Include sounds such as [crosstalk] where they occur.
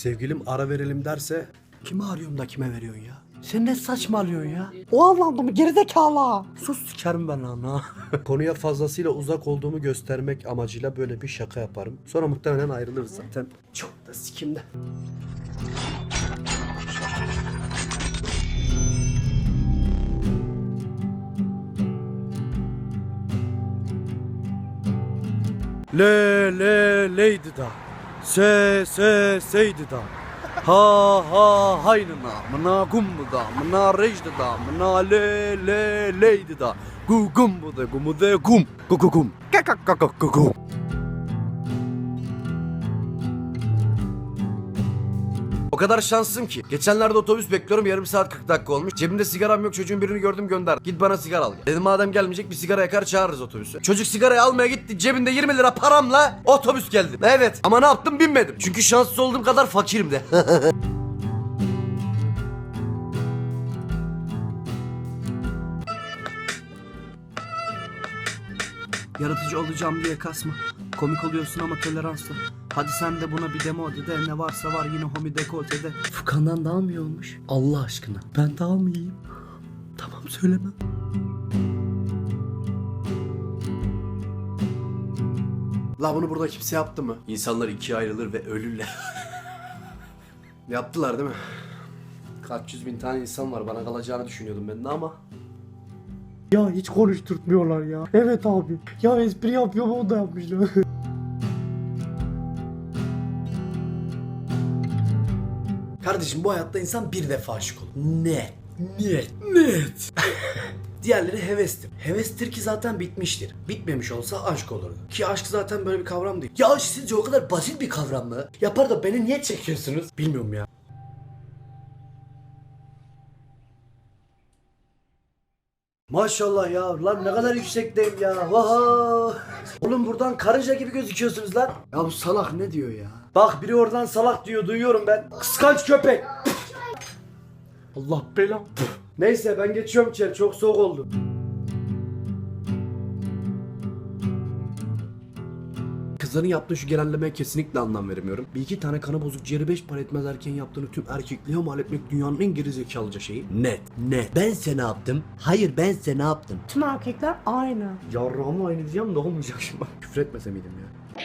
Sevgilim ara verelim derse kime arıyorum da kime veriyorsun ya? Sen ne saçmalıyorsun ya? O anlamda mı gerizekalı? Sus sikerim ben lan ha. [laughs] Konuya fazlasıyla uzak olduğumu göstermek amacıyla böyle bir şaka yaparım. Sonra muhtemelen ayrılırız zaten. Çok da sikimde. Le le leydi da. Se se seydi da. Ha ha haynına mına gumbu da mına rejdi da mına le le leydi da. Gu gumbu da gumu de gum. Gu gu gum. Ka ka ka ka gu. Kadar şanslıyım ki. Geçenlerde otobüs bekliyorum yarım saat 40 dakika olmuş. Cebimde sigaram yok çocuğun birini gördüm gönder. Git bana sigara al. Dedim madem gelmeyecek bir sigara yakar çağırırız otobüsü. Çocuk sigarayı almaya gitti cebinde 20 lira paramla otobüs geldi. Evet ama ne yaptım binmedim. Çünkü şanssız olduğum kadar fakirim de. [laughs] Yaratıcı olacağım diye kasma. Komik oluyorsun ama toleranslı. Hadi sen de buna bir demo de, de ne varsa var yine homi dekoltede. Furkan'dan daha mı iyi olmuş? Allah aşkına. Ben daha mı iyiyim? Tamam söylemem. La bunu burada kimse yaptı mı? İnsanlar ikiye ayrılır ve ölürler. [laughs] Yaptılar değil mi? Kaç yüz bin tane insan var bana kalacağını düşünüyordum ben de ama Ya hiç konuşturtmuyorlar ya. Evet abi. Ya espri yapıyor o da yapmışlar. [laughs] Kardeşim bu hayatta insan bir defa aşık olur. Net. Net. Net. [laughs] Diğerleri hevestir. Hevestir ki zaten bitmiştir. Bitmemiş olsa aşk olurdu. Ki aşk zaten böyle bir kavram değil. Ya aşk sizce o kadar basit bir kavram mı? Yapar da beni niye çekiyorsunuz? Bilmiyorum ya. Maşallah ya lan ne kadar yüksekteyim ya. Vaha. Oğlum buradan karınca gibi gözüküyorsunuz lan. Ya bu salak ne diyor ya? Bak biri oradan salak diyor duyuyorum ben. Kıskanç köpek. Allah belam. Neyse ben geçiyorum içeri çok soğuk oldu. Kızların yaptığı şu genellemeye kesinlikle anlam veremiyorum. Bir iki tane kanı bozuk ciğeri beş para etmez erken yaptığını tüm erkekliğe mal etmek dünyanın en geri zekalıca şeyi. Net. Net. Ben size ne yaptım? Hayır ben size ne yaptım? Tüm erkekler aynı. Yarrağımı aynı diyeceğim de olmayacak şimdi. Küfür etmese miydim ya?